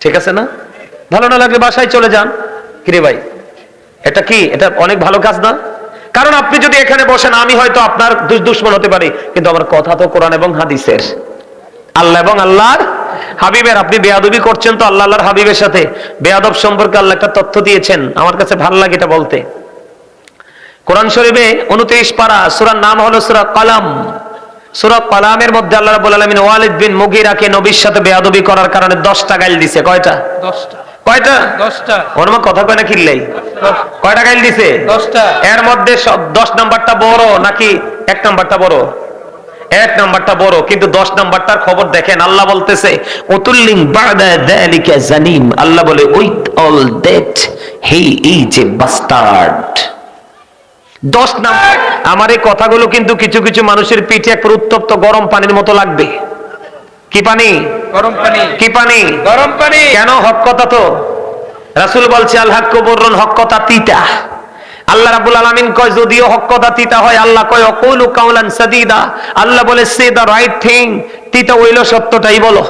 ঠিক আছে না? ভালো না লাগলে বাসায় চলে যান। কিরে ভাই, এটা কি? এটা অনেক ভালো কাজ না? কারণ আপনি যদি এখানে বসেন, আমি হয়তো আপনার দুশ্মন হতে পারি। কিন্তু আমার কথা তো কোরআন এবং হাদিসের। আল্লাহ এবং আল্লাহর হাবিবের। আপনি বেয়াদবি করছেন তো আল্লাহ আল্লাহর হাবিবের সাথে। বেয়াদব সম্পর্কে আল্লাহ একটা তথ্য দিয়েছেন। আমার কাছে ভালো লাগে এটা বলতে। কোরআন শরীফে উনত্রিশ পারা, সুরার নাম হলো সুরা কলাম। সুরা কলামের মধ্যে আল্লাহ রাব্বুল আলামিন ওয়ালিদ বিন মুগিরাকে নবীর সাথে বেয়াদবি করার কারণে 10টা গাইল দিছে। কয়টা? দশটা। কয়টা? দশটা। ওর মা কথা কয় না কিনলেই কয়টা গাইল দিছে? দশটা। এর মধ্যে সব দশ নাম্বারটা বড় নাকি এক নাম্বারটা বড়? এক নাম্বারটা বড় কিন্তু দশ নাম্বারটার খবর দেখেন আল্লাহ বলতেছে অতুল্লিং জানিম। আল্লাহ বলে with all that he is a bastard. দশ নাম্বার আমার এই কথাগুলো কিন্তু কিছু কিছু মানুষের পিঠে এক উত্তপ্ত গরম পানির মতো লাগবে। কি পানি? গরম পানি। কি পানি? গরম পানি। কেন? হক কথা তো। রাসূল বলছে আল হাক্কু হক কথা তিতা। আল্লাহ রাব্বুল আলামিন কয় যদিও হক কথা তিতা হয় আল্লাহ কয় অকুলু কাউলান সাদিদা। আল্লাহ বলে সে দা রাইট থিং। তিতা হইল সত্যটাই বলো।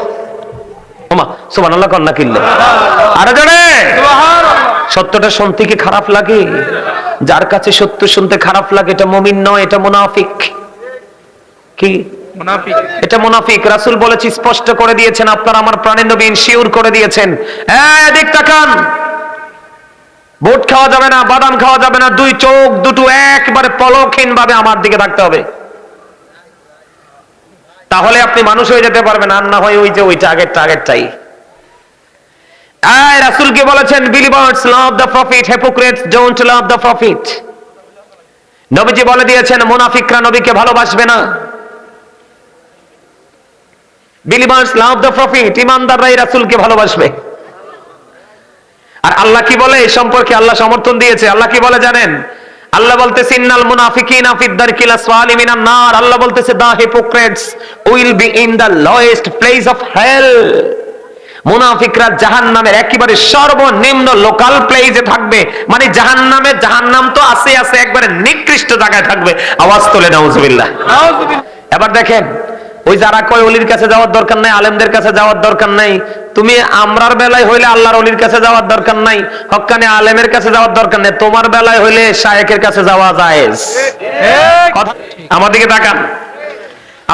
ওমা সুবহানাল্লাহ কন্না কিনলে আরে জানে সত্যটা শুনতে কি খারাপ লাগে? যার কাছে সত্য শুনতে খারাপ লাগে এটা মুমিন নয় এটা মুনাফিক। কি? এটা মুনাফিক। রাসূল বলেছে স্পষ্ট করে দিয়েছেন আপনার আমার প্রাণের নবী ইনশিওর করে দিয়েছেন। হ্যাঁ তাকান। বুট খাওয়া যাবে না বাদাম খাওয়া যাবে না দুই চোখ দুটো একবারে পলকহীন ভাবে আমার দিকে থাকতে হবে। তাহলে আপনি মানুষ হয়ে যেতে পারবেন আর না হয় ওই যে ওইটা আগের আগেরটাই। আয় রাসূল কি বলেছেন believers love the prophet hypocrites don't love the prophet নবীজি বলে দিয়েছেন, মুনাফিকরা নবীকে ভালোবাসবে না। বিলিভার্স লাভ দ্য প্রফিট ইমানদাররা এই রাসূলকে ভালোবাসবে। আর আল্লাহ কি বলে? এই সম্পর্কে আল্লাহ সমর্থন দিয়েছে। আল্লাহ কি বলে জানেন? আল্লাহ বলতেছে, ইন্নাল মুনাফিকিনা ফিদ দারকিল আসফালি মিনান নার। আল্লাহ বলতেছে the hypocrites will be in the lowest place of hell মুনাফিকরা জাহান্নামের একেবারে সর্বনিম্ন লোকাল প্লেসে থাকবে মানে জাহান্নামে জাহান্নাম তো আছে আছে, একবারে নিকৃষ্ট জায়গায় থাকবে আওয়াজ তোলে নাউজুবিল্লাহ। এবার দেখেন, ওই যারা কয় অলির কাছে যাওয়ার দরকার নাই, আলেমদের কাছে যাওয়ার দরকার নাই, তুমি আমরার বেলায় হইলে আল্লাহর অলির কাছে যাওয়ার দরকার নাই হক্কানে আলেমের কাছে যাওয়ার দরকার নাই, তোমার বেলায় হইলে শায়েকের কাছে যাওয়া। কথা আমার দিকে তাকান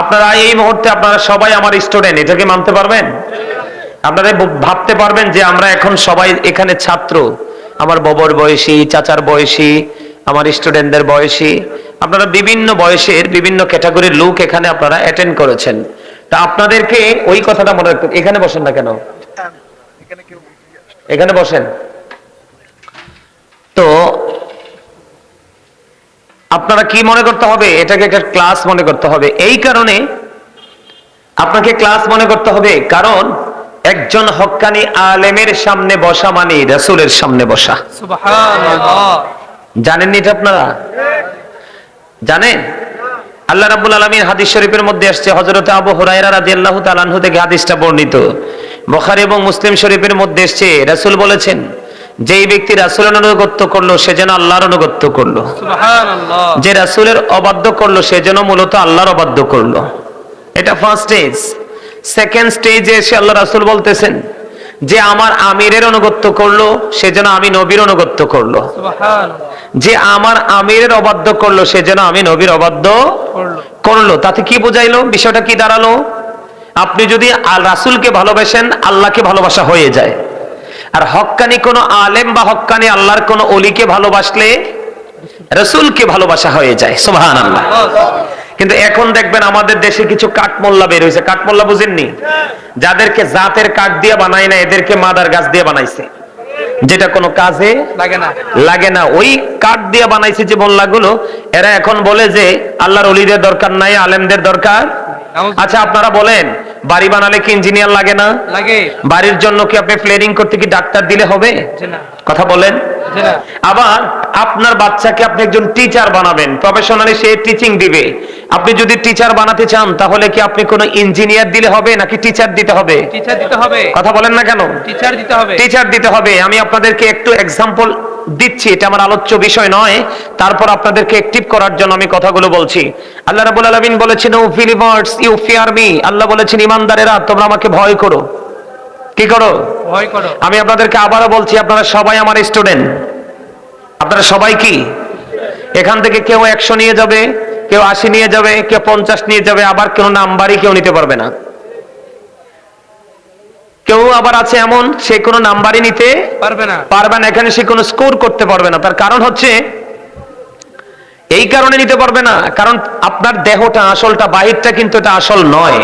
আপনারা এই মুহূর্তে আপনারা সবাই আমার স্টুডেন্ট এটাকে মানতে পারবেন আপনারা ভাবতে পারবেন যে আমরা এখন সবাই এখানে ছাত্র। আমার ববর বয়সী, চাচার বয়সী, আমার স্টুডেন্টদের বয়সী। আপনারা বিভিন্ন বয়সের বিভিন্ন ক্যাটাগরির লোক এখানে আপনারা অ্যাটেন্ড করেছেন। তা আপনাদেরকে ওই কথাটা মনে রাখতে এখানে বসেন না কেন? এখানে বসেন। তো আপনারা কি মনে করতে হবে? এটাকে একটা ক্লাস মনে করতে হবে। এই কারণে আপনাকে ক্লাস মনে করতে হবে। কারণ একজন হক্কানি আলেমের সামনে বসা মানে রাসূলের সামনে বসা। জানেন এটা আপনারা? জানেন? আল্লাহ রাব্বুল আলামিন হাদিস শরীফের মধ্যে আসছে হযরত আবু তাআলা আনহু থেকে হাদিসটা বর্ণিত। বুখারী এবং মুসলিম শরীফের মধ্যে এসছে রাসূল বলেছেন যেই ব্যক্তি রাসূলের অনুগত্য করল সে যেন আল্লাহর অনুগত্য করল। যে রাসূলের অবাধ্য করল সে যেন মূলত আল্লাহর অবাধ্য করল। এটা ফার্স্ট স্টেজ সেকেন্ড স্টেজে এসে আল্লাহ রাসূল বলতেছেন যে আমার আমিরের অনুগত্য করল সে যেন আমি নবীর অনুগত্য করল। যে আমার আমিরের অবাধ্য করল সে যেন আমি নবীর অবাধ্য করল। তাতে কি বোঝাইলো? বিষয়টা কি দাঁড়াল? আপনি যদি আল রাসূলকে ভালোবাসেন আল্লাহকে ভালোবাসা হয়ে যায়। আর হক্কানি কোনো আলেম বা হক্কানি আল্লাহর কোনো অলিকে ভালোবাসলে রসুলকে ভালোবাসা হয়ে যায়। সুবহানাল্লাহ। কিন্তু এখন দেখবেন আমাদের দেশে কিছু কাঠমোল্লা বের হয়েছে। কাঠমোল্লা বুঝেননি? যাদেরকে জাতের কাঠ দিয়ে বানায় না এদেরকে মাদার গাছ দিয়ে বানাইছে। যেটা কোনো কাজে লাগে না। লাগে না। ওই কাঠ দিয়ে বানাইছে যে মোল্লাগুলো এরা এখন বলে যে আল্লাহর অলিদের দরকার নাই আলেমদের দরকার আচ্ছা আপনারা বলেন বাড়ি বানালে কি ইঞ্জিনিয়ার লাগে না? লাগে। বাড়ির জন্য কি আপনি প্লেনিং করতে কি ডাক্তার দিলে হবে? কথা বলেন। আবার আপনার বাচ্চাকে আপনি একজন টিচার বানাবেন প্রফেশনালি সে টিচিং দিবে। আপনি যদি টিচার বানাতে চান তাহলে কি আপনি কোনো ইঞ্জিনিয়ার দিলে হবে নাকি টিচার দিতে হবে? টিচার দিতে হবে। কথা বলেন না কেন? টিচার দিতে হবে। টিচার দিতে হবে। আমি আপনাদেরকে একটু এক্সাম্পল দিচ্ছি এটা আমার আলোচ্য বিষয় নয়। তারপর আপনাদেরকে অ্যাক্টিভ করার জন্য আমি কথাগুলো বলছি। আল্লাহ রাব্বুল আলামিন বলেছেন O believers you fear me Allah বলেছেন ইমানদারেরা তোমরা আমাকে ভয় করো। কি করো? ভয় করো। আমি আপনাদেরকে আবারও বলছি আপনারা সবাই আমার স্টুডেন্ট আপনারা সবাই কি? এখান থেকে কেউ একশো নিয়ে যাবে কেউ আশি নিয়ে যাবে কেউ পঞ্চাশ নিয়ে যাবে আবার কেউ নাম্বারই কেউ নিতে পারবে না। কেউ আবার আছে এমন সে কোনো নাম্বারই নিতে পারবে না। পারবে না এখানে সে কোনো স্কোর করতে পারবে না। তার কারণ হচ্ছে এই কারণে নিতে পারবে না। কারণ আপনার দেহটা আসলটা বাহিরটা কিন্তু এটা আসল নয়।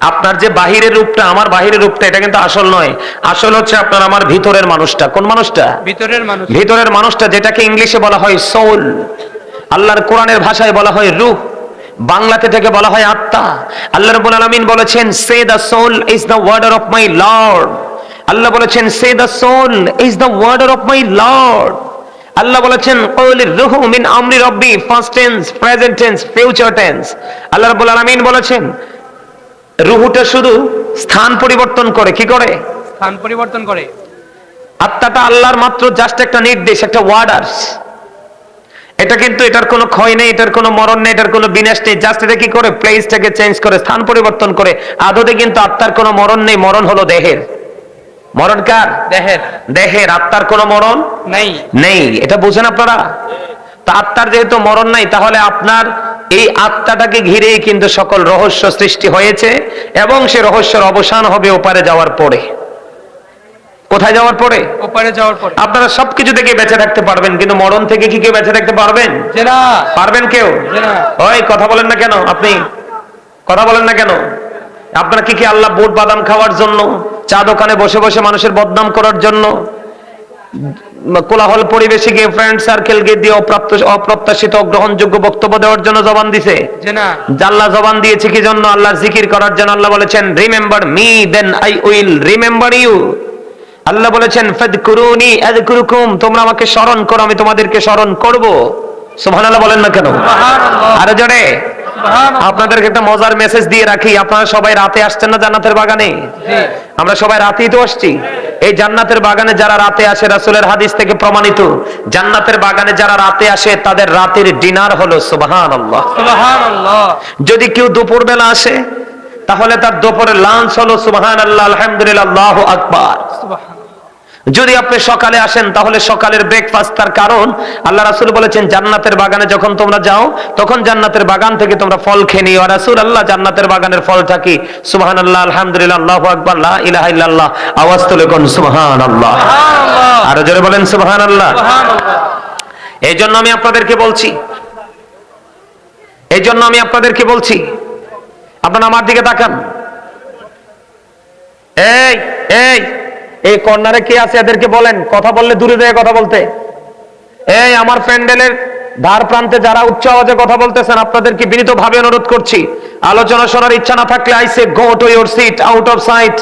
আপনার যে বাহিরের রূপটা আমার বাহিরের রূপটা এটা কিন্তু আসল নয়। আসল হচ্ছে আপনার আমার ভিতরের মানুষটা। কোন মানুষটা? ভিতরের মানুষ। ভিতরের মানুষটা যেটাকে ইংলিশে বলা হয় সোল আল্লাহর কোরআনের ভাষায় বলা হয় রূহ বাংলাতে থেকে বলা হয় আত্মা আল্লাহ রাব্বুল আলামিন বলেছেন say the soul is the order of my Lord. Allah বলেছেন say the soul is the order of my Lord. Allah বলেছেন কৌল রুহু মিন আমরি রব্বি first tense present tense future tense Allah রাব্বুল আলামিন বলেছেন রুহুটা শুধু স্থান পরিবর্তন করে। কি করে? স্থান পরিবর্তন করে। আত্মাটা আল্লাহর মাত্র জাস্ট একটা নির্দেশ একটা ওয়ার্ডার্স এটা কিন্তু এটার কোনো ক্ষয় নেই এটার কোনো মরণ নেই এটার কোনো বিনাশ নেই। জাস্ট এটা কি করে? প্লেসটাকে চেঞ্জ করে স্থান পরিবর্তন করে। আদতে কিন্তু আত্মার কোনো মরণ নেই মরণ হলো দেহের। মরণ কার? দেহের। দেহের। আত্মার কোনো মরণ নেই। নেই। এটা বুঝেন আপনারা? তা আত্মার যেহেতু মরণ নাই তাহলে আপনার এই আত্মাটাকে ঘিরেই কিন্তু সকল রহস্য সৃষ্টি হয়েছে এবং সে রহস্যের অবসান হবে ওপারে যাওয়ার পরে। কোথায় যাওয়ার পরে? ওপারে যাওয়ার পরে। আপনারা সবকিছু থেকে বেঁচে থাকতে পারবেন কিন্তু মরণ থেকে কি কেউ বেঁচে থাকতে পারবেন? পারবেন কেউ? ওই কথা বলেন না কেন আপনি? কথা বলেন না কেন? আপনারা কি কি আল্লাহ বুট বাদাম খাওয়ার জন্য চা দোকানে বসে বসে মানুষের বদনাম করার জন্য কোলাহল পরিবেশে গিয়ে ফ্রেন্ড সার্কেল গিয়ে দিয়ে অপ্রাপ্ত অপ্রত্যাশিত গ্রহণযোগ্য বক্তব্য দেওয়ার জন্য জবান দিছে? আল্লাহ জবান দিয়েছে কি জন্য? আল্লাহর জিকির করার জন্য আল্লাহ বলেছেন remember me then I will remember you Allah বলেছেন ফাদকুরুনি আযকুরুকুম তোমরা আমাকে স্মরণ করো আমি তোমাদেরকে স্মরণ করব। সুবহানাল্লাহ বলেন না কেন? আরে জোরে। আপনাদেরকে একটা মজার মেসেজ দিয়ে রাখি আপনারা সবাই রাতে আসছেন না জান্নাতের বাগানে? আমরা সবাই রাতেই তো আসছি। এই জান্নাতের বাগানে যারা রাতে আসে রাসূলের হাদিস থেকে প্রমাণিত জান্নাতের বাগানে যারা রাতে আসে তাদের রাতের ডিনার হলো সুবহানাল্লাহ। সুবহানাল্লাহ। যদি কেউ দুপুর বেলা আসে তাহলে তার দুপুরের লাঞ্চ হলো সুবহান আল্লাহ আলহামদুলিল্লাহ আল্লাহ আকবার। সুবহানাল্লাহ। যদি আপনি সকালে আসেন তাহলে সকালের ব্রেকফাস্ট তার কারণ আল্লাহ রাসুল বলেছেন জান্নাতের বাগানে যখন তোমরা যাও তখন জান্নাতের বাগান থেকে তোমরা ফল খেয়ে নিও। আর রাসুল আল্লাহ জান্নাতের বাগানের ফলটা কি? সুবহান আল্লাহ আলহামদুলিল্লাহ আল্লাহ আকবার ইলাহা ইল্লাল্লাহ আওয়াজ তুলে কোন সুবহান আল্লাহ আর জোরে বলেন সুবহান আল্লাহ এই জন্য আমি আপনাদেরকে বলছি এই জন্য আমি আপনাদেরকে বলছি আপনারা আমার দিকে তাকান। এই এই এই কর্নারে কে আছে এদেরকে বলেন? কথা বললে দূরে থেকে কথা বলতে। এই আমার প্যান্ডেলের ধার প্রান্তে যারা উচ্চ আওয়াজে কথা বলতেছেন আপনাদেরকে বিনীত ভাবে অনুরোধ করছি। আলোচনা শোনার ইচ্ছা না থাকলে I say go to your seat out of sight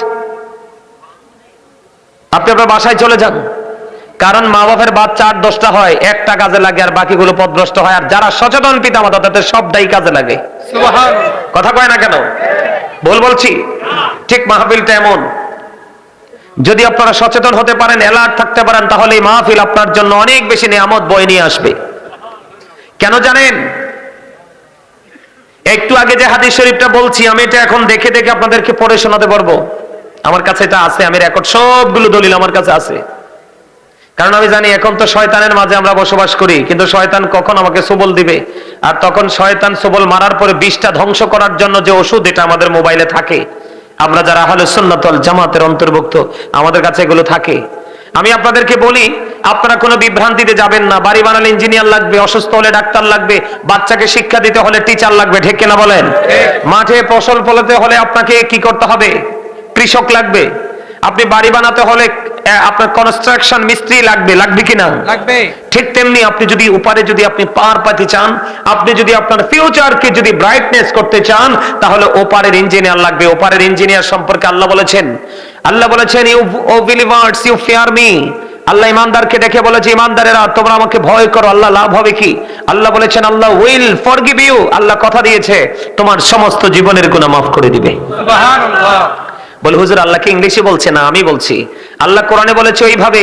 আপনি আপনার বাসায় চলে যান। কারণ মা বাপের বাচ্চা আট দশটা হয় একটা কাজে লাগে আর বাকিগুলো পদভ্রষ্ট হয়। আর যারা সচেতন পিতা মাতা তাদের সবটাই কাজে লাগে। কথা কয় না কেন? ভুল বলছি। ঠিক মাহফিলটা এমন। যদি আপনারা সচেতন হতে পারেন অ্যালার্ট থাকতে পারেন তাহলে মাহফিল আপনার জন্য অনেক বেশি নিয়ামত বয়ে নিয়ে আসবে। কেন জানেন? একটু আগে যে হাদিস শরীফটা বলছি, আমি এটা এখন দেখে দেখে আপনাদেরকে পড়ে শোনাতে পারব। আমার কাছে এটা আছে, আমি রেকর্ড সবগুলো দলিল আমার কাছে আছে। কারণ আমি জানি এখন তো শয়তানের মাঝে আমরা বসবাস করি, কিন্তু শয়তান কখন আমাকে সবল দিবে? আর তখন শয়তান সবল মারার পরে বিষটা ধ্বংস করার জন্য যে ওষুধ, এটা আমাদের মোবাইলে থাকে। আমরা যারা আহলে সুন্নাতল জামাতের অন্তর্ভুক্ত, আমাদের কাছে এগুলো থাকে। আমি আপনাদেরকে বলি, আপনারা কোনো বিভ্রান্তিতে যাবেন না। বাড়ি বানালে ইঞ্জিনিয়ার লাগবে, অসুস্থ হলে ডাক্তার লাগবে, বাচ্চাকে শিক্ষা দিতে হলে টিচার লাগবে, ঠিক কিনা বলেন? মাঠে ফসল ফলাতে হলে আপনাকে কি করতে হবে? কৃষক লাগবে। আপনি বাড়ি বানাতে হলে আপনার কনস্ট্রাকশন মিস্ত্রি লাগবে লাগবে কিনা? লাগবে। ঠিক তেমনি আপনি যদি উপারে যদি আপনি পার পাতে চান আপনি যদি আপনার ফিউচারকে যদি ব্রাইটনেস করতে চান তাহলে ওপারের ইঞ্জিনিয়ার লাগবে। ওপারের ইঞ্জিনিয়ার সম্পর্কে আল্লাহ বলেছেন। আল্লাহ বলেছেন you O believers you fear me Allah ইমানদারকে দেখে বলেছে ইমানদারেরা তোমরা আমাকে ভয় করো আল্লাহ লাভ হবে কি? আল্লাহ বলেছেন Allah will forgive you Allah কথা দিয়েছে তোমার সমস্ত জীবনের গুনাহ মাফ করে দিবে। সুবহানাল্লাহ। বলে হুজুর আল্লাহকে ইংলিশে বলছে না আমি বলছি। আল্লাহ কোরআনে বলেছে ওইভাবে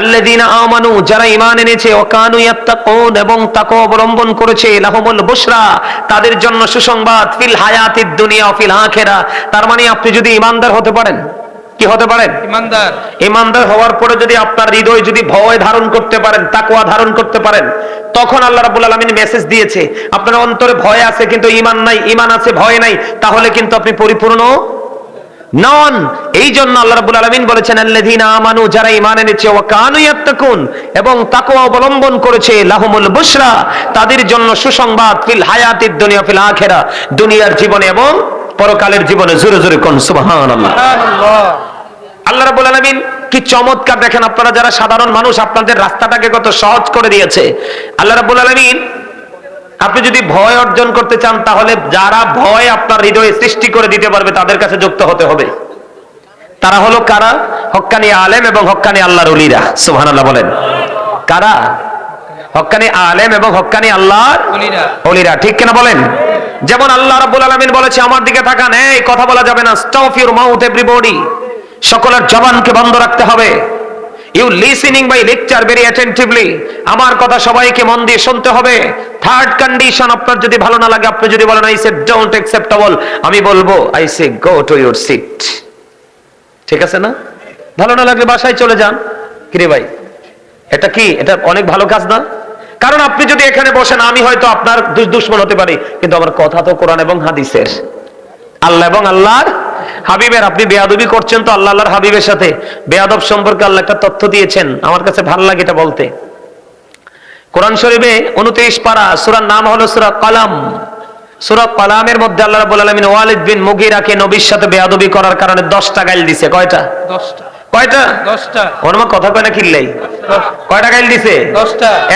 আল্লাযীনা আমানু যারা ঈমান এনেছে ওয়াকানু ইয়াত্তাকুন এবং তাকওয়া অবলম্বন করেছে লাহুমুল বুশরা তাদের জন্য সুসংবাদ ফিল হায়াতিদ দুনিয়া ফিল আখিরা তার মানে আপনি যদি ঈমানদার হতে পারেন কি হতে পারেন? ইমানদার ইমানদার হওয়ার পরে যদি আপনার হৃদয় যদি ভয় ধারণ করতে পারেন তাকওয়া ধারণ করতে পারেন তখন আল্লাহ রাব্বুল আলামিন মেসেজ দিয়েছে আপনার অন্তরে ভয় আছে কিন্তু ঈমান নাই ঈমান আছে ভয় নাই তাহলে কিন্তু আপনি পরিপূর্ণ নন। এই জন্য আল্লাহ রাব্বুল আলামিন বলেছেন আল্লাযীনা আমানু যারা ঈমান এনেছে ওয়া কানু ইয়াত্তাকুন এবং তাকওয়া অবলম্বন করেছে লাহুমুল বুশরা তাদের জন্য সুসংবাদ ফিল হায়াতিদ দুনিয়া ফিল আখিরা দুনিয়ার জীবনে এবং পরকালের জীবনে। জোরে জোরে কোন সুবহানাল্লাহ। আল্লাহ রাব্বুল আলামিন কি চমৎকার দেখেন আপনারা যারা সাধারণ মানুষ আপনাদের রাস্তাটাকে কত সহজ করে দিয়েছে। আল্লাহ রাব্বুল আলামিন আপনি যদি ভয় অর্জন করতে চান তাহলে যারা ভয় আপনার হৃদয়ে সৃষ্টি করে দিতে পারবে তাদের কাছে যুক্ত হতে হবে। তারা হলো কারা? হক্কানি আলেম এবং হক্কানি আল্লাহর উলিরা সুবহানাল্লাহ বলেন। কারা? হক্কানি আলেম এবং হক্কানি আল্লাহর অলিরা ঠিক কিনা বলেন? যেমন আল্লাহ রাব্বুল আলামিন বলেছে আমার দিকে তাকান এই কথা বলা যাবে না। Stop your mouth everybody. সকলের জবানকে বন্ধ রাখতে হবে। You listening by lecture very attentively আমার কথা সবাইকে মন দিয়ে শুনতে হবে। থার্ড কন্ডিশন আপনার যদি ভালো না লাগে, আপনি যদি বলেন আই সে ডোন্ট অ্যাকসেপ্টেবল আমি বলব I say go to your seat ঠিক আছে না? ভালো না লাগলে বাসায় চলে যান। কিরে ভাই, এটা কি? এটা অনেক ভালো কাজ না? কারণ আপনি যদি এখানে বসেন, আমি হয়তো আপনার দুশ্মন হতে পারি। কিন্তু আমার কথা তো কোরআন এবং হাদিসের। আল্লাহ এবং আল্লাহর হাবিবের আপনি বেয়াদবি করছেন তো আল্লাহ আল্লাহর হাবিবের সাথে। বেয়াদব সম্পর্কে আল্লাহ একটা তথ্য দিয়েছেন। আমার কাছে ভালো লাগে এটা বলতে। কোরআন শরীফে উনত্রিশ পারা সুরার নাম হলো সুরা কলাম। সুরা কলামের মধ্যে আল্লাহ রাব্বুল আলামিন ওয়ালিদ বিন মুগিরাকে নবীর সাথে বেয়াদবি করার কারণে দশটা গাইল দিছে। কয়টা? দশটা। কয়টা? দশটা। ওর মা কথা কয় না কয়টা গাইল দিছে?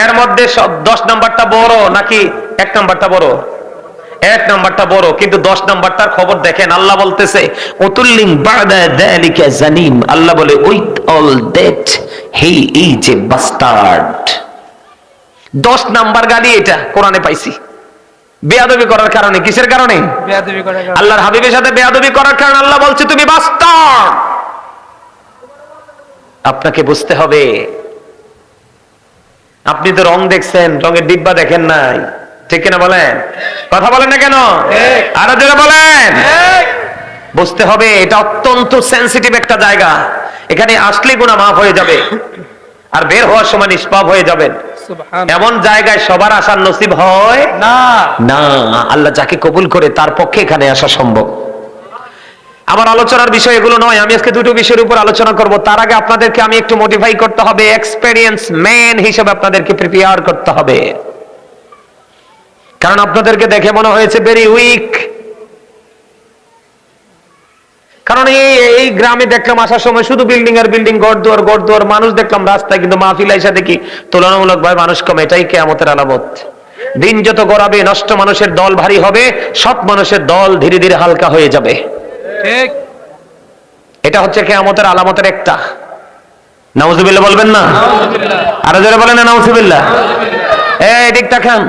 এর মধ্যে সব নাম্বারটা বড় নাকি এক নাম্বারটা বড়? এক নাম্বারটা বড় কিন্তু দশ নাম্বারটার খবর দেখেন আল্লাহ বলতেছে জানিম। আল্লাহ বলে with all that he is a bastard. দশ নাম্বার গালি এটা কোরআনে পাইছি। বেয়াদবি করার কারণে কিসের কারণে। আল্লাহর হাবিবের সাথে বেয়াদবি করার কারণে আল্লাহ বলছে তুমি বাস্টার্ড! আপনাকে বুঝতে হবে আপনি তো রং দেখছেন রঙের ডিব্বা দেখেন নাই। ঠিক কিনা বলেন? কথা বলেন না কেন। আরও জোরে বলেন। বুঝতে হবে এটা অত্যন্ত সেন্সিটিভ একটা জায়গা। এখানে আসলে গুণা মাফ হয়ে যাবে আর বের হওয়ার সময় নিষ্পাপ হয়ে যাবেন। এমন জায়গায় সবার আসার নসিব হয়? না। না আল্লাহ যাকে কবুল করে তার পক্ষে এখানে আসা সম্ভব। আমার আলোচনার বিষয় এগুলো নয় আমি আজকে দুটো বিষয়ের উপর আলোচনা করব। তার আগে আপনাদেরকে আমি একটু মোটিফাই করতে হবে এক্সপেরিয়েন্স ম্যান হিসেবে আপনাদেরকে প্রিপেয়ার করতে হবে। কারণ আপনাদেরকে দেখে মনে হয়েছে ভেরি উইক কারণ এই এই গ্রামে দেখলাম আসার সময় শুধু বিল্ডিং আর বিল্ডিং গড় দুয়ার গড় দুয়ার মানুষ দেখলাম রাস্তায় কিন্তু মাহফিল এসে দেখি তুলনামূলক ভাবে মানুষ কম। এটাই কেয়ামতের আলামত। দিন যত গড়াবে নষ্ট মানুষের দল ভারী হবে সৎ মানুষের দল ধীরে ধীরে হালকা হয়ে যাবে। ঠিক। এটা হচ্ছে কেয়ামতের আলামতের একটা। নাউজুবিল্লাহ বলবেন না? আরও জোরে বলেন না নাউজুবিল্লাহ। এই দিক তাকান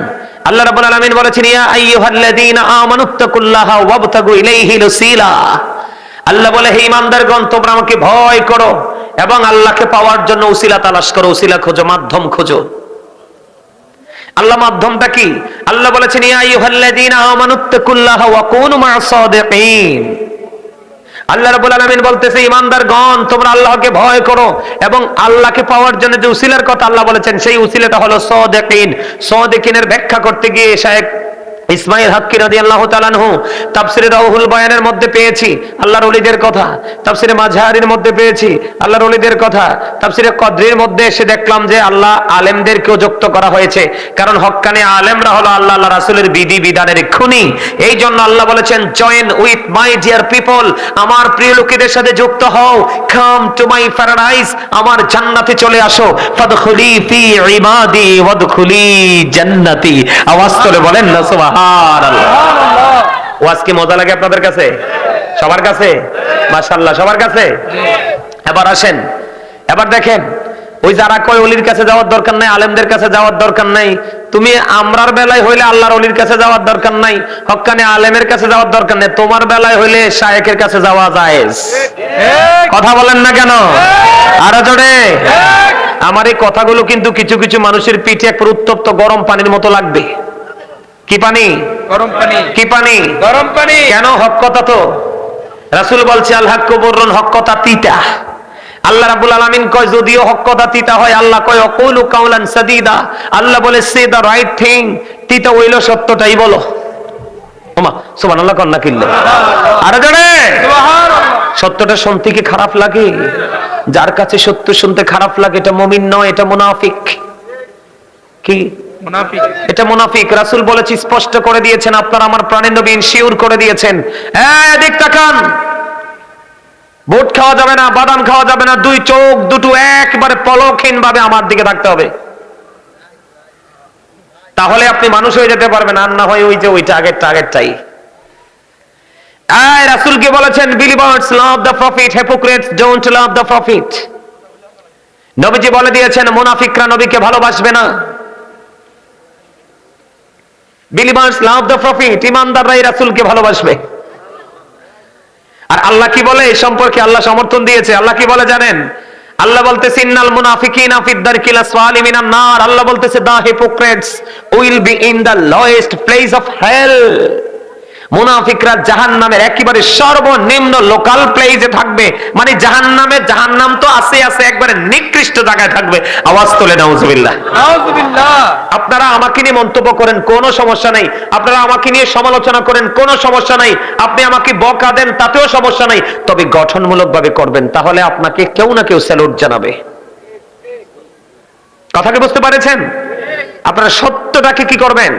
আল্লাহ রাব্বুল আলামিন বলেছেন, ইয়া আইয়ুহাল্লাযীনা আমানুত্তাকুল্লাহা ওয়াবতাগু ইলাইহিল ওসিলা আল্লাহ বলে, হে ইমানদারগণ তোমরা আমাকে ভয় করো এবং আল্লাহকে পাওয়ার জন্য উসিলা তালাশ করো, উসিলা খোঁজো, মাধ্যম খোঁজো। আল্লাহ মাধ্যমটা কি? আল্লাহ বলেছেন, ইয়া আইয়ুহাল্লাযীনা আমানুত্তাকুল্লাহা ওয়া কুনু মা'আস সাদিকিন আল্লাহ রাবুল আলমিন বলতেছে ইমানদার গণ তোমরা আল্লাহকে ভয় করো এবং আল্লাহকে পাওয়ার জন্য যে উসিলার কথা আল্লাহ বলেছেন, সেই উসিলাটা হলো সদেকিন। সদেকিনের ব্যাখ্যা করতে গিয়ে শায়েখ ইসমাইল হাক্কি রাদিয়াল্লাহু তাআলা আনহু তাফসিরে রাউহুল বয়ানের মধ্যে পেয়েছি, আল্লাহর ওলিদের কথা। তাফসিরে মাঝহারির মধ্যে পেয়েছি, আল্লাহর ওলিদের কথা। তাফসিরে কদরির মধ্যে এসে দেখলাম যে আল্লাহ আলেমদেরকেও যুক্ত করা হয়েছে। কারণ হক্কানি আলেমরা হলো আল্লাহ আল্লাহ রাসূলের বিধি বিধানের খুনি। এই জন্য আল্লাহ বলেছেন join with my dear people আমার প্রিয় লোকেদের সাথে যুক্ত হও। কাম টু মাই প্যারাডাইস আমার জান্নাতে চলে আসো। ফাদখুলি ফি ইবাদি, ওয়াদখুলি জান্নাতি। আওয়াজ করে বলেন না, সুবহানাল্লাহ। ওয়াজ কি মজা লাগে আপনাদের কাছে? সবার কাছে? সবার কাছে? এবার আসেন। এবার দেখেন ওই যারা কয় অলির কাছে যাওয়ার দরকার নাই আলেমদের কাছে যাওয়ার দরকার নাই তুমি আমরার বেলায় হইলে আল্লাহর অলির কাছে যাওয়ার দরকার নাই হক্কানে আলেমের কাছে যাওয়ার দরকার নাই তোমার বেলায় হইলে শায়েকের কাছে যাওয়া ঠিক। কথা বলেন না কেন? আরও জোরে। আমার এই কথাগুলো কিন্তু কিছু কিছু মানুষের পিঠে এক উত্তপ্ত গরম পানির মতো লাগবে। কি পানি? গরম পানি। কি পানি? গরম পানি। কেন হক কথা তো? রাসূল বলছে আল হাক্কু বুররুন হক কথা তিতা। আল্লাহ রাব্বুল আলামিন কয় যদিও হক কথা তিতা হয় আল্লাহ কয় অকুলু কাউলান সাদিদা। আল্লাহ বলে সে দা রাইট থিং তিতা হইল সত্যটাই বলো। ওমা সুবহানাল্লাহ কন্না কিল্লে। আরে জানে? সত্যটা শুনতে কি খারাপ লাগে? যার কাছে সত্য শুনতে খারাপ লাগে এটা মুমিন নয় এটা মুনাফিক। কি? এটা মুনাফিক। রাসূল বলেছে, স্পষ্ট করে দিয়েছেন, আপনারা আমার করে দিয়েছেন। খাওয়া যাবে না, বাদাম খাওয়া যাবে না, দুই চোখ, দুটো একবারে পলকহীন ভাবে আমার দিকে থাকতে হবে। তাহলে আপনি মানুষ হয়ে যেতে পারবেন, আর না হয় ওই যে ওইটা আগের আগেরটাই। আয় রাসূলকে বলেছেন? Believers love the prophet hypocrites don't love the prophet নবীজি বলে দিয়েছেন, মুনাফিকরা নবীকে ভালোবাসবে না। বিলিভার্স লাভ দ্য প্রফিট ইমানদাররাই রাসুলকে ভালোবাসবে। আর আল্লাহ কি বলে? এই সম্পর্কে আল্লাহ সমর্থন দিয়েছে। আল্লাহ কি বলে জানেন? আল্লাহ বলতে ইন্নাল মুনাফিকিনা ফিদ দারকিল আসফালি মিনান নার। আল্লাহ বলতেছে, the hypocrites will be in the lowest place of hell. মুনাফিকরা জাহান্নামের একেবারে সর্বনিম্ন লোকাল প্লেসে থাকবে। মানে জাহান্নামে জাহান্নাম তো আছে আছে একবারে নিকৃষ্ট জায়গায় থাকবে। আওয়াজ তোলে নাউজুবিল্লাহ। আপনারা আমাকে নিয়ে মন্তব্য করেন কোনো সমস্যা নেই। আপনারা আমাকে নিয়ে সমালোচনা করেন কোনো সমস্যা নেই। আপনি আমাকে বকা দেন তাতেও সমস্যা নেই। তবে গঠনমূলক ভাবে করবেন তাহলে আপনাকে কেউ না কেউ স্যালুট জানাবে। কথা কি বুঝতে পারেছেন? আপনারা সত্যটাকে কি করবেন?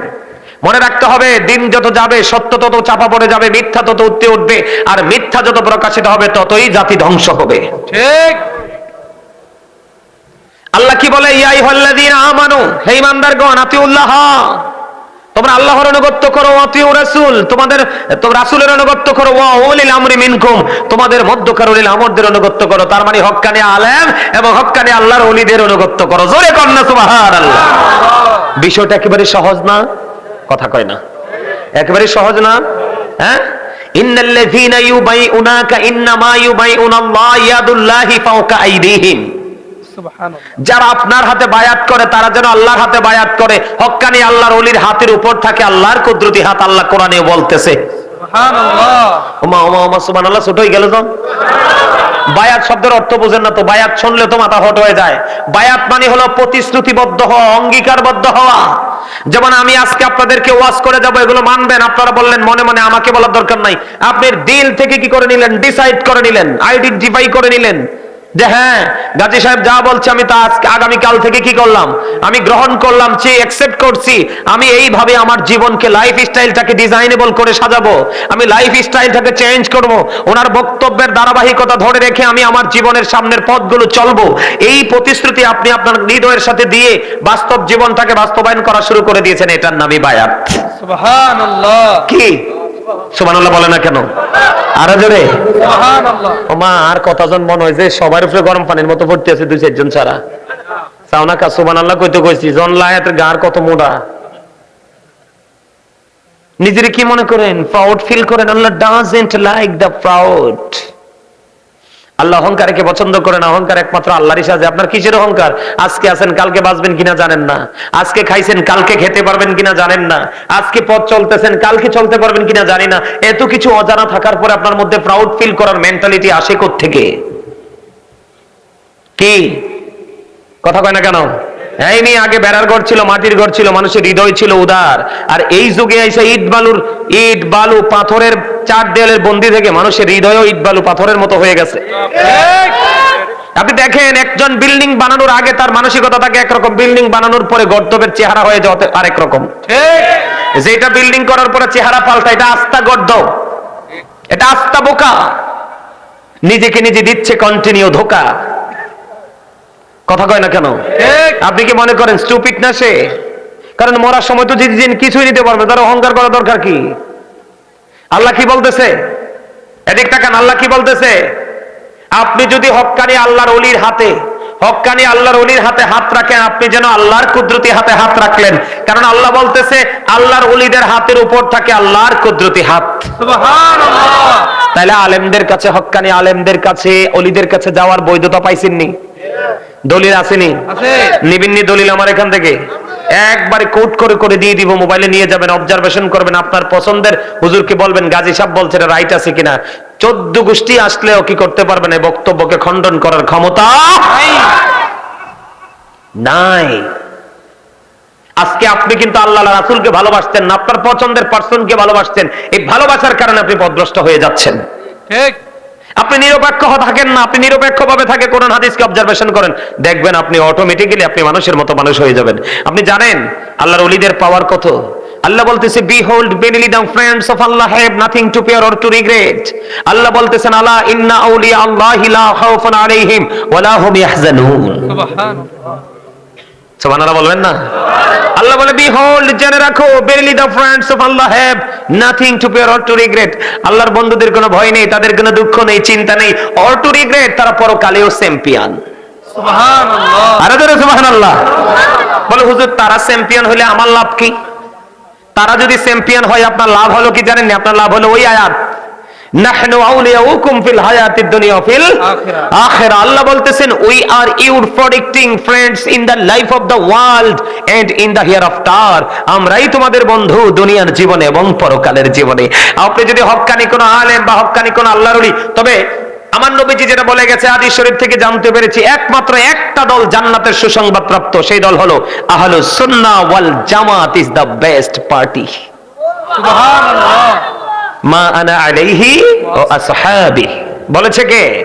মনে রাখতে হবে দিন যত যাবে সত্য তত চাপা পড়ে যাবে মিথ্যা তত উঠতে উঠবে আর মিথ্যা যত প্রকাশিত হবে ততই জাতি ধ্বংস হবে। ঠিক। আল্লাহ কি বলে? ইয়াই হল্লাদিন আমানু হে ইমানদারগণ আতিউল্লাহ। তোমরা আল্লাহর অনুগত্য করো আতিউ রাসূল। তোমাদের রাসূলের অনুগত্য করো ওয়া উলিল আমরি মিনকুম। তোমাদের মধ্যকার উলিল আমরদের অনুগত্য করো তার মানে হক্কানি আলেম এবং হক্কানি আল্লাহর ওলিদের অনুগত্য করো। জোরে কন্যা সুবহানাল্লাহ। বিষয়টা একেবারে সহজ না? কথা কয় না। একেবারে সহজ না? হ্যাঁ? ইন্নাল্লাযীনা ইউবাইউনাকা ইন্নামা ইউবাইউনাল্লাহ ইয়াদুল্লাহি ফাওকা আইদিহিম। যারা আপনার হাতে বায়াত করে তারা যেন আল্লাহর হাতে বায়াত করে। হক্কানি আল্লাহর অলির হাতের উপর থাকে আল্লাহর কুদরতি হাত আল্লাহ কোরআনে বলতেছে। সুবহানাল্লাহ। ওমা ওমা ওমা সুবহানাল্লাহ ছোট হয়ে গেল তো? বায়াত শব্দের অর্থ বোঝেন না তো, বায়াত শুনলে তো মাথা হট হয়ে যায়। বায়াত মানে হলো প্রতিশ্রুতিবদ্ধ হওয়া, অঙ্গীকারবদ্ধ হওয়া। যেমন আমি আজকে আপনাদেরকে ওয়াজ করে যাব, এগুলো মানবেন, আপনারা বললেন মনে মনে আমাকে বলার দরকার নাই। আপনি দিল থেকে কি করে নিলেন? ডিসাইড করে নিলেন আইডেন্টিফাই করে নিলেন। যে হ্যাঁ গাজী সাহেব যা বলছে আমি তা আজকে আগামী কাল থেকে কি করলাম? আমি গ্রহণ করলাম সে অ্যাকসেপ্ট করছি। আমি এইভাবে আমার জীবনকে লাইফ স্টাইলটাকে ডিজাইনেবল করে সাজাবো। আমি লাইফ স্টাইলটাকে চেঞ্জ করব। ওনার বক্তব্যের ধারাবাহিকতা ধরে রেখে আমি আমার জীবনের সামনের পথগুলো চলবো। এই প্রতিশ্রুতি আপনি আপনার হৃদয়ের সাথে দিয়ে বাস্তব জীবনটাকে বাস্তবায়ন করা শুরু করে দিয়েছেন এটার নামই বায়াত। সুবহানাল্লাহ। কি? সুবহানাল্লাহ বলে না কেন? আরও জোরে? সুবহানাল্লাহ। মা আর কতজন মনে হয় যে সবার উপরে গরম পানির মতো ভর্তি আছে দুই চারজন ছাড়া। চাওনা কা সুবানাল্লাহ কইতে কইছি জন লায়াতের গার কত মোটা। নিজের কি মনে করেন? প্রাউড ফিল করেন? Allah doesn't like the proud Allah অহংকারকে পছন্দ করেন, অহংকার একমাত্র আল্লাহরই সাজে। আপনার কিসের অহংকার? আজকে আছেন, কালকে বাঁচবেন কিনা জানেন না। আজকে খাইছেন, কালকে খেতে পারবেন কিনা জানেন না। আজকে পথ চলতেছেন, কালকে চলতে পারবেন কিনা জানি না। এত কিছু অজানা থাকার পরে আপনার মধ্যে প্রাউড ফিল করার মেন্টালিটি আসে থেকে কি? কথা কয় না কেন? এই নিয়ে আগে বেড়ার ঘর ছিল, মাটির ঘর ছিল, মানুষের হৃদয় ছিল উদার। আর এই যুগে ইট বালুর, ইট বালু পাথরের চার দেয়ালের বন্দি থেকে মানুষের হৃদয়ও ইট বালু পাথরের মতো হয়ে গেছে। আপনি দেখেন, একজন বিল্ডিং বানানোর আগে তার মানসিকতা থাকে একরকম। বিল্ডিং বানানোর পরে গর্দবের চেহারা হয়ে যাওয়াতে আরেক রকম। যেটা বিল্ডিং করার পরে চেহারা পাল্টা এটা আস্থা গর্দ এটা আস্থা বোকা। নিজেকে নিজে দিচ্ছে কন্টিনিউ ধোকা। কথা কয় না কেন? আপনি কি মনে করেন স্টুপিড না সে? কারণ মরার সময় তো যদি দিন কিছুই নিতে পারবে তার অহংকার করা দরকার কি? আল্লাহ কি বলতেছে? এদিক তাকান আল্লাহ কি বলতেছে? আপনি যদি হক্কানি আল্লাহর অলির হাতে হক্কানি আল্লাহর অলির হাতে হাত রাখেন আপনি যেন আল্লাহর কুদরতি হাতে হাত রাখলেন। কারণ আল্লাহ বলতেছে আল্লাহর অলিদের হাতের উপর থাকে আল্লাহর কুদরতি হাত। তাহলে আলেমদের কাছে হক্কানি আলেমদের কাছে অলিদের কাছে যাওয়ার বৈধতা পাইছেননি? দলিল আসেনি। নিবিন্নি দলিল আমার এখান থেকে। একবারে কোট করে করে দিয়ে দিব মোবাইলে নিয়ে যাবেন অবজারভেশন করবেন আপনার পছন্দের। হুজুরকে বলবেন গাজী সাহেব বলছে রাইট আছে কিনা? চোদ্দ গোষ্ঠী আসলেও কি করতে পারবেন এই বক্তব্যকে খণ্ডন করার ক্ষমতা? নাই। নাই। আজকে আপনি কিন্তু আল্লাহ রাসুলকে ভালোবাসতেন না আপনার পছন্দের পার্সনকে ভালোবাসতেন। এই ভালোবাসার কারণে আপনি পদভ্রষ্ট হয়ে যাচ্ছেন। ঠিক। আপনি নিরপেক্ষ থাকেন না, আপনি নিরপেক্ষ ভাবে থাকে, কোরআন হাদিসকে অবজারভেশন করেন। দেখবেন আপনি অটোমেটিক্যালি আপনি মানুষের মতো মানুষ হয়ে যাবেন। আপনি জানেন, আল্লাহর ওলিদের পাওয়ার কত? আল্লাহ বলতেছে friends Allah nothing to to Allah বলতেছেন, আলা ইন্না বলবেন না? আল্লাহ বলে বি হোল্ড জেনে রাখো verily the friends of Allah have nothing to fear or to regret আল্লাহর বন্ধুদের কোনো ভয় নেই তাদের কোনো দুঃখ নেই চিন্তা নেই অর টু রিগ্রেট তারা পরকালেও চ্যাম্পিয়ন সুবহানাল্লাহ। আরে ধরে সুবহানাল্লাহ। বলে হুজুর তারা চ্যাম্পিয়ন হলে আমার লাভ কি? তারা যদি চ্যাম্পিয়ন হয় আপনার লাভ হলো কি জানেন আপনার লাভ হলো ওই আয়াত। আল্লাহ বলতেছেন we are your protecting friends in the life of the world and in the hereafter আমরাই তোমাদের বন্ধু দুনিয়ার জীবনে এবং পরকালের জীবনে। আপনি যদি হক্কানি কোনো আলেম বা হক্কানি কোনো আল্লাহর তবে আমার নবীজি যেটা বলে গেছে আদি শরীফ থেকে জানতে পেরেছি একমাত্র একটা দল জান্নাতের সুসংবাদ প্রাপ্ত সেই দল হলো আহলু সুন্নাহ ওয়াল জামাত ইজ দ্য বেস্ট পার্টি। সুবহানাল্লাহ। মা আনা আলাইহি ও আসহাবি। বলেছে কে?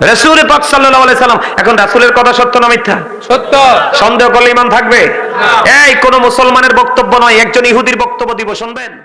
রাসূল পাক সাল্লাল্লাহু আলাইহি সাল্লাম। এখন রাসূলের কথা সত্য না মিথ্যা? সত্য। সন্দেহ করলে ঈমান থাকবে? এই কোন মুসলমানের বক্তব্য নয় একজন ইহুদির বক্তব্য দিব শুনবেন?